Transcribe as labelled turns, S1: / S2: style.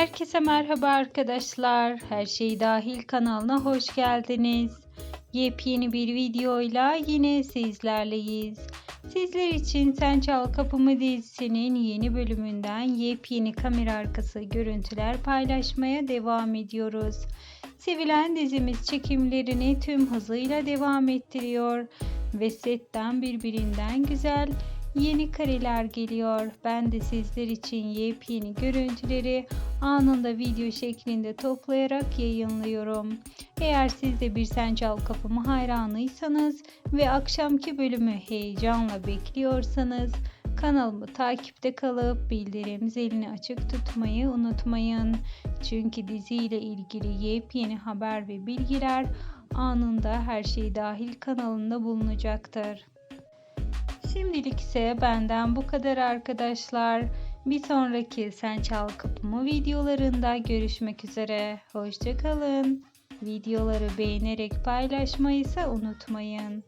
S1: Herkese merhaba arkadaşlar. Her şey dahil kanalına hoş geldiniz. Yepyeni bir videoyla yine sizlerleyiz. Sizler için Sen Çal Kapımı dizisinin yeni bölümünden yepyeni kamera arkası görüntüler paylaşmaya devam ediyoruz. Sevilen dizimiz çekimlerini tüm hızıyla devam ettiriyor ve setten birbirinden güzel yeni kareler geliyor. Ben de sizler için yepyeni görüntüleri anında video şeklinde toplayarak yayınlıyorum. Eğer siz de bir Sen Çal Kapımı hayranıysanız ve akşamki bölümü heyecanla bekliyorsanız kanalımı takipte kalıp bildirim zilini açık tutmayı unutmayın. Çünkü diziyle ilgili yepyeni haber ve bilgiler anında her şey dahil kanalında bulunacaktır. Şimdilik ise benden bu kadar arkadaşlar. Bir sonraki Sen Çal Kapımı videolarında görüşmek üzere. Hoşçakalın. Videoları beğenerek paylaşmayı ise unutmayın.